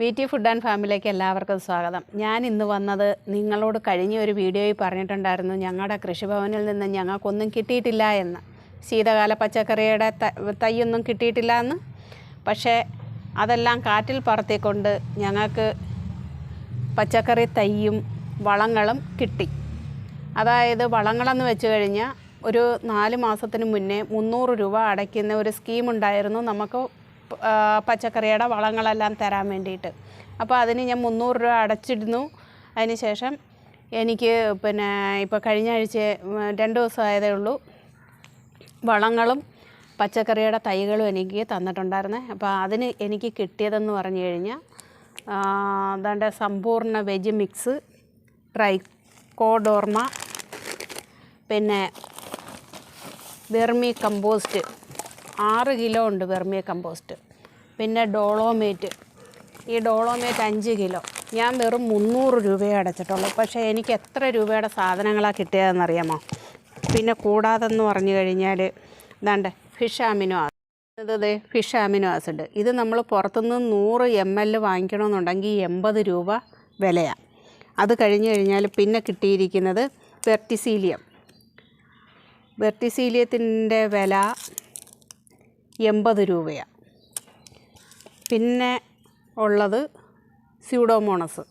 V T food and ഫാമിലിയിലേക്ക് എല്ലാവർക്കും സ്വാഗതം. ഞാൻ ഇന്ന് വന്നത് നിങ്ങളോട് കഴിഞ്ഞ ഒരു വീഡിയോയിൽ പറഞ്ഞിട്ടുണ്ടായിരുന്നു ഞങ്ങളുടെ കൃഷിഭവനിൽ നിന്ന് ഞങ്ങൾക്കൊന്നും കിട്ടിയിട്ടില്ല എന്ന്. ശീതകാല പച്ചക്കറിയുടെ തൈയൊന്നും കിട്ടിയിട്ടില്ല എന്ന്. പക്ഷേ അതെല്ലാം കാറ്റിൽ പറത്തിക്കൊണ്ട് ഞങ്ങൾക്ക് പച്ചക്കറി തൈയും വളങ്ങളും കിട്ടി. അതായത് വളങ്ങളെന്ന് വെച്ച് കഴിഞ്ഞാൽ ഒരു നാല് മാസത്തിന് മുന്നേ മുന്നൂറ് രൂപ അടയ്ക്കുന്ന ഒരു സ്കീമുണ്ടായിരുന്നു നമുക്ക് പച്ചക്കറിയുടെ വളങ്ങളെല്ലാം തരാൻ വേണ്ടിയിട്ട്. അപ്പോൾ അതിന് ഞാൻ മുന്നൂറ് രൂപ അടച്ചിരുന്നു അതിന് ശേഷം എനിക്ക് പിന്നെ ഇപ്പോൾ കഴിഞ്ഞ ആഴ്ച രണ്ട് ദിവസമായതേ ഉള്ളൂ. വളങ്ങളും പച്ചക്കറിയുടെ തൈകളും എനിക്ക് തന്നിട്ടുണ്ടായിരുന്നേ. അപ്പോൾ അതിന് എനിക്ക് കിട്ടിയതെന്ന് പറഞ്ഞു കഴിഞ്ഞാൽ അതാണ്ട് സമ്പൂർണ വെജ് മിക്സ് ട്രൈക്കോഡോർമ പിന്നെ വെർമി കമ്പോസ്റ്റ്. ആറ് കിലോ ഉണ്ട് വെർമി കമ്പോസ്റ്റ്. പിന്നെ ഡോളോമേറ്റ്. ഈ ഡോളോമേറ്റ് അഞ്ച് കിലോ. ഞാൻ വെറും മുന്നൂറ് രൂപയെ അടച്ചിട്ടുള്ളൂ പക്ഷേ എനിക്ക് എത്ര രൂപയുടെ സാധനങ്ങളാണ് കിട്ടിയതെന്നറിയാമോ? പിന്നെ കൂടാതെന്ന് പറഞ്ഞു കഴിഞ്ഞാൽ ഇതാണ്ട് ഫിഷ് അമിനോ ആസിഡ്. ഇത് ഫിഷ് അമിനോ ആസിഡ്. ഇത് നമ്മൾ പുറത്തുനിന്ന് നൂറ് എം എൽ വാങ്ങിക്കണമെന്നുണ്ടെങ്കിൽ എൺപത് രൂപ വിലയാണ് അത് കഴിഞ്ഞ് കഴിഞ്ഞാൽ പിന്നെ കിട്ടിയിരിക്കുന്നത് വെർട്ടിസീലിയം. വെർട്ടിസീലിയത്തിന്റെ വില എൺപത് രൂപയാണ് പിന്നെ ഉള്ളത് സ്യൂഡോമോണസ്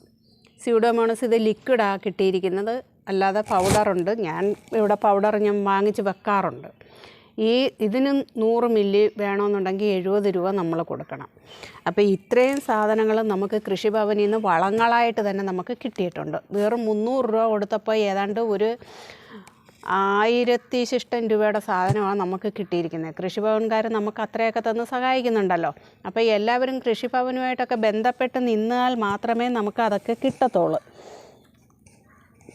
സ്യൂഡോമോണസ് ഇത് ലിക്വിഡാണ് കിട്ടിയിരിക്കുന്നത്. അല്ലാതെ പൗഡറുണ്ട് ഞാൻ ഇവിടെ പൗഡർ ഞാൻ വാങ്ങിച്ച് വെക്കാറുണ്ട്. ഈ ഇതിന് നൂറ് മില്ലി വേണമെന്നുണ്ടെങ്കിൽ എഴുപത് രൂപ നമ്മൾ കൊടുക്കണം. അപ്പോൾ ഇത്രയും സാധനങ്ങൾ നമുക്ക് കൃഷിഭവനിൽ നിന്ന് വളങ്ങളായിട്ട് തന്നെ നമുക്ക് കിട്ടിയിട്ടുണ്ട്. വെറും മുന്നൂറ് രൂപ കൊടുത്തപ്പോൾ ഏതാണ്ട് ഒരു ആയിരത്തി ശിഷ്ടം രൂപയുടെ സാധനമാണ് നമുക്ക് കിട്ടിയിരിക്കുന്നത്. കൃഷിഭവൻകാർ നമുക്ക് അത്രയൊക്കെ തന്ന് സഹായിക്കുന്നുണ്ടല്ലോ. അപ്പോൾ എല്ലാവരും കൃഷിഭവനുമായിട്ടൊക്കെ ബന്ധപ്പെട്ട് നിന്നാൽ മാത്രമേ നമുക്ക് അതൊക്കെ കിട്ടത്തുള്ളൂ.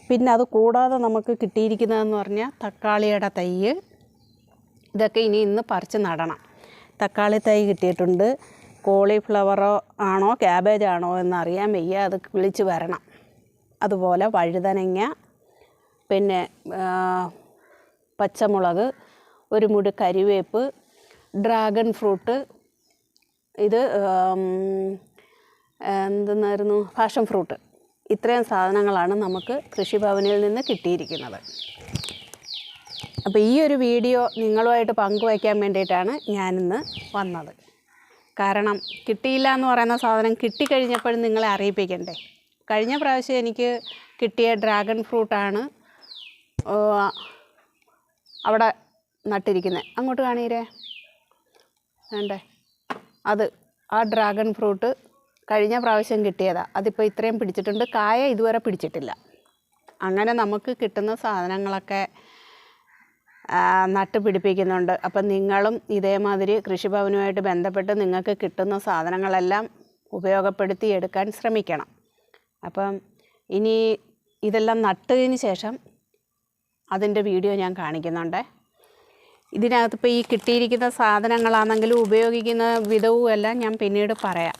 പിന്നെ അത് കൂടാതെ നമുക്ക് കിട്ടിയിരിക്കുന്നതെന്ന് പറഞ്ഞാൽ തക്കാളിയുടെ തൈ ഇതൊക്കെ ഇനി ഇന്ന് പറിച്ച് നടണം. തക്കാളി തൈ കിട്ടിയിട്ടുണ്ട്. കോളിഫ്ലവറോ ആണോ ക്യാബേജ് ആണോ എന്നറിയാൻ വയ്യ. അത് വിളിച്ച് വരണം. അതുപോലെ വഴുതനങ്ങ പിന്നെ പച്ചമുളക് ഒരു മുടി കരിവേപ്പ് ഡ്രാഗൺ ഫ്രൂട്ട് ഇത് എന്തെന്നായിരുന്നു ഫാഷൻ ഫ്രൂട്ട് ഇത്രയും സാധനങ്ങളാണ് നമുക്ക് കൃഷിഭവനിൽ നിന്ന് കിട്ടിയിരിക്കുന്നത്. അപ്പോൾ ഈ ഒരു വീഡിയോ നിങ്ങളുമായിട്ട് പങ്കുവയ്ക്കാൻ വേണ്ടിയിട്ടാണ് ഞാനിന്ന് വന്നത്. കാരണം കിട്ടിയില്ല എന്ന് പറയുന്ന സാധനം കിട്ടിക്കഴിഞ്ഞപ്പോഴും നിങ്ങളെ അറിയിപ്പിക്കണ്ടേ? കഴിഞ്ഞ പ്രാവശ്യം എനിക്ക് കിട്ടിയ ഡ്രാഗൺ ഫ്രൂട്ടാണ് അവിടെ നട്ടിരിക്കുന്നത് അങ്ങോട്ട് കാണീരേ വേണ്ടേ. അത് ആ ഡ്രാഗൺ ഫ്രൂട്ട് കഴിഞ്ഞ പ്രാവശ്യം കിട്ടിയതാണ് അതിപ്പോൾ ഇത്രയും പിടിച്ചിട്ടുണ്ട്. കായ ഇതുവരെ പിടിച്ചിട്ടില്ല. അങ്ങനെ നമുക്ക് കിട്ടുന്ന സാധനങ്ങളൊക്കെ നട്ട് പിടിപ്പിക്കുന്നുണ്ട്. അപ്പം നിങ്ങളും ഇതേമാതിരി കൃഷിഭവനുമായിട്ട് ബന്ധപ്പെട്ട് നിങ്ങൾക്ക് കിട്ടുന്ന സാധനങ്ങളെല്ലാം ഉപയോഗപ്പെടുത്തി എടുക്കാൻ ശ്രമിക്കണം. അപ്പം ഇനി ഇതെല്ലാം നട്ടതിന് ശേഷം അതിന്റെ വീഡിയോ ഞാൻ കാണിക്കുന്നുണ്ട്. ഇതിനകത്ത് ഇപ്പോൾ ഈ കിട്ടിയിരിക്കുന്ന സാധനങ്ങളാണെങ്കിലും ഉപയോഗിക്കുന്ന വിധവും എല്ലാം ഞാൻ പിന്നീട് പറയാം.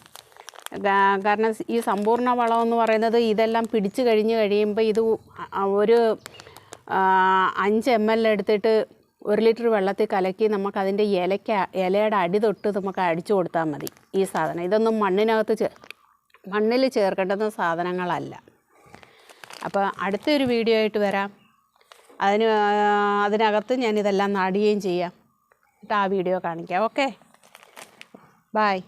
കാരണം ഈ സമ്പൂർണ വളം എന്ന് പറയുന്നത് ഇതെല്ലാം പിടിച്ചു കഴിഞ്ഞ് കഴിയുമ്പോൾ ഇത് ഒരു അഞ്ച് എം എൽ എടുത്തിട്ട് ഒരു ലിറ്റർ വെള്ളത്തിൽ കലക്കി നമുക്കതിന്റെ ഇലയ്ക്ക് ഇലയുടെ അടി തൊട്ട് നമുക്ക് അടിച്ചു കൊടുത്താൽ മതി ഈ സാധനം. ഇതൊന്നും മണ്ണിനകത്ത് ചേ മണ്ണിൽ ചേർക്കേണ്ടുന്ന സാധനങ്ങളല്ല. അപ്പോൾ അടുത്തൊരു വീഡിയോ ആയിട്ട് വരാം. അതിന് അതിനകത്ത് ഞാനിതെല്ലാം നടുകയും ചെയ്യാം. എന്നിട്ട് ആ വീഡിയോ കാണിക്കാം. ഓക്കെ? ബായ്